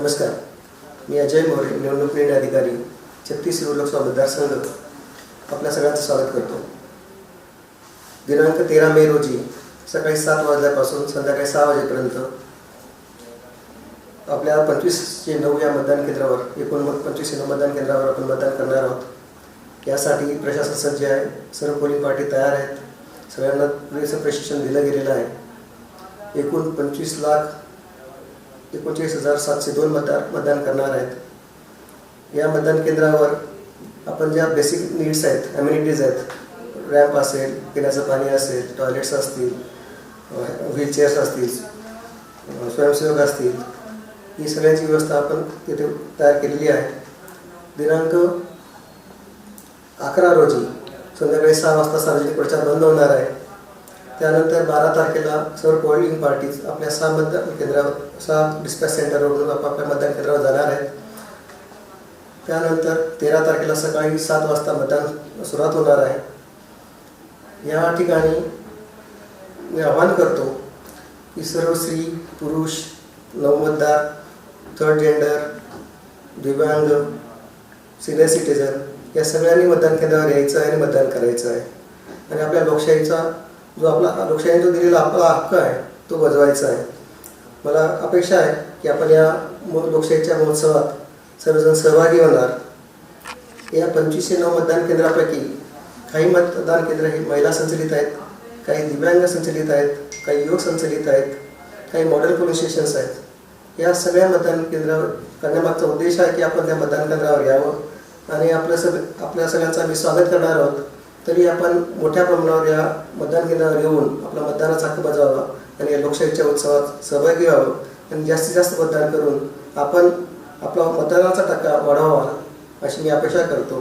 मी अजय मोरे निवडणूक निर्णय अधिकारी छत्तीस लोकसभा मतदारसंघ. आपल्या सगळ्यांचं स्वागत करतो. दिनांक तेरा मे रोजी सकाळी सात वाजल्यापासून संध्याकाळी सहा वाजेपर्यंत आपल्या पंचवीसशे नऊ या मतदान केंद्रावर एकूण पंचवीसशे नऊ मतदान केंद्रावर आपण मतदान करणार आहोत. यासाठी प्रशासन सज्ज आहे सर्व पोलिंग पार्टी तयार आहेत सगळ्यांना पुरेसं प्रशिक्षण दिलं गेलेलं आहे. एकूण पंचवीस लाख एकोणचाळीस हजार सातशे दोन मतदार मतदान करणार आहेत. या मतदान केंद्रावर आपण ज्या बेसिक नीड्स आहेत अम्युनिटीज आहेत रॅम्प असेल पिण्याचं पाणी असेल टॉयलेट्स असतील व्हीलचेअर्स असतील स्वयंसेवक असतील ही सगळ्याची व्यवस्था आपण तिथे तयार केलेली आहे. दिनांक अकरा रोजी संध्याकाळी सहा वाजता सार्वजनिक प्रचार बंद होणार आहे. त्यानंतर बारा तारखेला सर्व पोलिंग पार्टीज आपल्या सहा मतदान केंद्रावर सहा डिस्पॅच सेंटरवरून आपापल्या मतदान केंद्रावर जाणार आहेत. त्यानंतर तेरा तारखेला सकाळी सात वाजता मतदान सुरुवात होणार आहे. या ठिकाणी मी आवाहन करतो की सर्व स्त्री पुरुष नवमतदार थर्ड जेंडर दिव्यांग सिनियर सिटीजन या सगळ्यांनी मतदान केंद्रावर यायचं आहे आणि मतदान करायचं आहे. आणि आपल्या लोकशाहीचा जो आपला लोकशाहीने जो दिलेला आपला हक्क आहे तो बजवायचा आहे. मला अपेक्षा आहे की आपण या लोकशाहीच्या महोत्सवात सर्वजण सहभागी होणार. या पंचवीसशे नऊ मतदान केंद्रापैकी काही मतदान केंद्र हे महिला संचलित आहेत काही दिव्यांग संचलित आहेत काही युवक संचलित आहेत काही मॉडेल पोलीस स्टेशन्स आहेत. या सगळ्या मतदान केंद्रावर करण्यामागचा उद्देश आहे की आपण त्या मतदान केंद्रावर यावं आणि आपलं सग आपल्या सगळ्यांचं आम्ही स्वागत करणार आहोत. तरी आपण मोठ्या प्रमाणावर या मतदान केंद्रावर येऊन आपला मतदानाचा हक्क बजावावा आणि या लोकशाहीच्या उत्सवात सहभागी व्हावं आणि जास्तीत जास्त मतदान करून आपण आपला मतदानाचा टक्का वाढवावा अशी मी अपेक्षा करतो.